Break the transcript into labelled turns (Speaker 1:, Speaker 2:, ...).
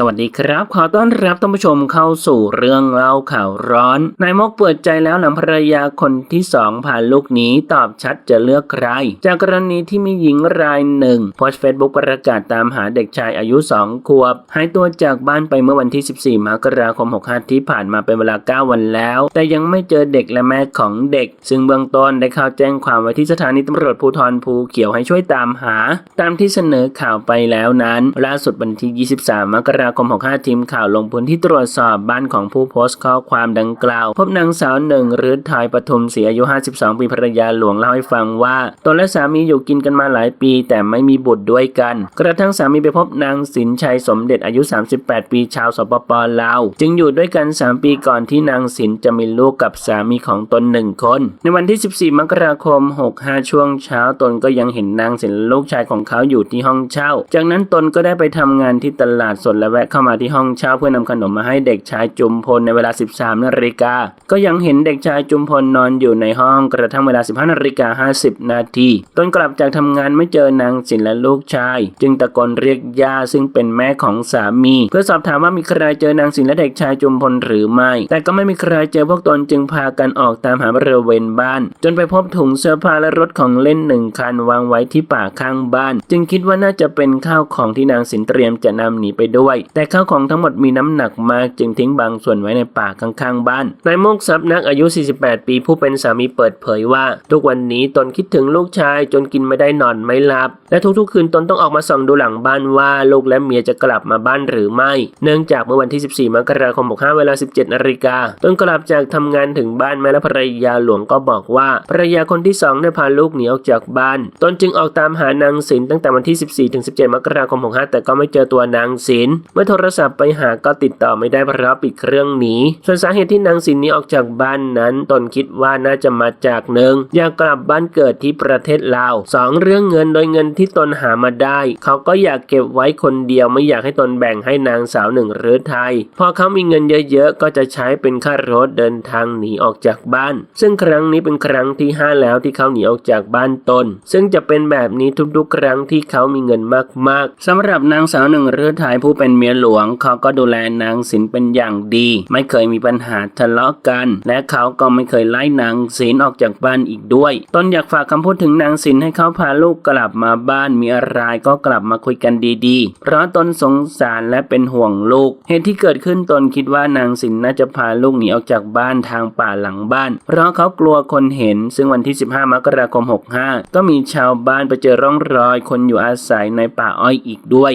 Speaker 1: สวัสดีครับ ขอต้อนรับท่านผู้ชมเข้าสู่เรื่องเล่าข่าวร้อน นายมกเปิดใจแล้วหลังภรรยาคนที่สองพานลูกหนีตอบชัดจะเลือกใคร จากกรณีที่มีหญิงรายหนึ่งโพสต์เฟซบุ๊กประกาศตามหาเด็กชายอายุ 2 ขวบ หายตัวจากบ้านไปเมื่อวันที่ 14 มกราคม 65 ที่ผ่านมาเป็นเวลา 9 วันแล้ว แต่ยังไม่เจอเด็กและแม่ของเด็ก ซึ่งเบื้องต้นได้เข้าแจ้งความไว้ที่สถานีตำรวจภูธรภูเขียวให้ช่วยตามหา ตามที่เสนอข่าวไปแล้วนั้น ล่าสุดวันที่ 23 มกราคม 65 ทีมข่าวลงพื้นที่ตรวจสอบบ้านของผู้โพสต์ข้อความดังกล่าว พบนางสาวหนึ่งหรือทายปทุมศรีอายุ 52 ปีภรรยาหลวงเล่าให้ฟังว่าตนและสามีอยู่กินกันมาหลายปี แต่ไม่มีบุตรด้วยกัน กระทั่งสามีไปพบนางสินชัยสมเด็จอายุ 38 ปีชาวสปปลาว จึงอยู่ด้วยกัน 3 ปีก่อนที่นางสินจะมีลูกกับสามีของตนหนึ่งคน ในวันที่ 14 มกราคม 65 ช่วงเช้าตนก็ยังเห็นนางสินลูกชายของเขาอยู่ที่ห้องเช่า จากนั้นตนก็ได้ไปทำงานที่ตลาดสดและแวะเข้ามาที่ห้องเช่าเพื่อนำขนมมาให้เด็กชายจุมพลในเวลา 13นาฬิกา ก็ยังเห็นเด็กชายจุมพลนอนอยู่ในห้องกระทั่งเวลา 15นาฬิกา50 นาทีตนกลับจากทำงานไม่เจอนางสินและลูกชาย จึงตะโกนเรียกย่าซึ่งเป็นแม่ของสามี เพื่อสอบถามว่ามีใครเจอนางสินและเด็กชายจุมพลหรือไม่ แต่ก็ไม่มีใครเจอพวกตนจึงพากันออกตามหาบริเวณบ้าน จนไปพบถุงเสื้อผ้าและรถของเล่นหนึ่งคันวางไว้ที่ป่าข้างบ้าน จึงคิดว่าน่าจะเป็นข้าวของที่นางสินเตรียมจะนำหนีไปด้วยแต่ข้าวของทั้งหมดมีน้ำหนักมากจึงทิ้งบางส่วนไว้ในป่าข้างๆบ้านนายโมกทรัพย์นักอายุ 48 ปีผู้เป็นสามีเปิดเผยว่า ทุกวันนี้ตนคิดถึงลูกชายจนกินไม่ได้นอนไม่หลับ และทุกๆคืนตนต้องออกมาส่องดูหลังบ้านว่าลูกและเมียจะกลับมาบ้านหรือไม่ เนื่องจากเมื่อวันที่ 14 มกราคม 65 เวลา 17นาฬิกาตนกลับจากทำงานถึงบ้านแม่และภรรยาหลวงก็บอกว่าภรรยาคนที่สองได้พาลูกหนีออกจากบ้าน ตนจึงออกตามหานางศิลตั้งแต่วันที่ 14ถึง17 มกราคม 65 แต่ก็ไม่เจอตัวนางศิลเมื่อโทรศัพท์ไปหาก็ติดต่อไม่ได้เพราะปิดเครื่องหนีส่วนสาเหตุที่นางศิลหนี้ออกจากบ้านนั้น ตนคิดว่าน่าจะมาจากหนึ่งอยากกลับบ้านเกิดที่ประเทศลาวสองเรื่องเงินโดยเงินที่ตนหามาได้ เขาก็อยากเก็บไว้คนเดียวไม่อยากให้ตนแบ่งให้นางสาวหนึ่งหรือไทย พอเขามีเงินเยอะๆ ก็จะใช้เป็นค่ารถเดินทางหนีออกจากบ้าน ซึ่งครั้งนี้เป็นครั้งที่ 5 แล้วที่เขาหนีออกจากบ้านตน ซึ่งจะเป็นแบบนี้ทุกๆ ครั้งที่เขามีเงินมากๆสำหรับนางสาวหนึ่งหรือไทยผู้เป็นเมียหลวงเขาก็ดูแลนางสินเป็นอย่างดี ไม่เคยมีปัญหาทะเลาะกัน และเขาก็ไม่เคยไล่นางสินออกจากบ้านอีกด้วยตนอยากฝากคำพูดถึงนางสินให้เขาพาลูกกลับมาบ้านมีอะไรก็กลับมาคุยกันดีๆ เพราะตนสงสารและเป็นห่วงลูก เหตุที่เกิดขึ้นตนคิดว่านางสินน่าจะพาลูกหนีออกจากบ้านทางป่าหลังบ้าน เพราะเขากลัวคนเห็น ซึ่งวันที่ 15 มกราคม 65 ก็มีชาวบ้านไปเจอร่องรอยคนอยู่อาศัยในป่าอ้อยอีกด้วย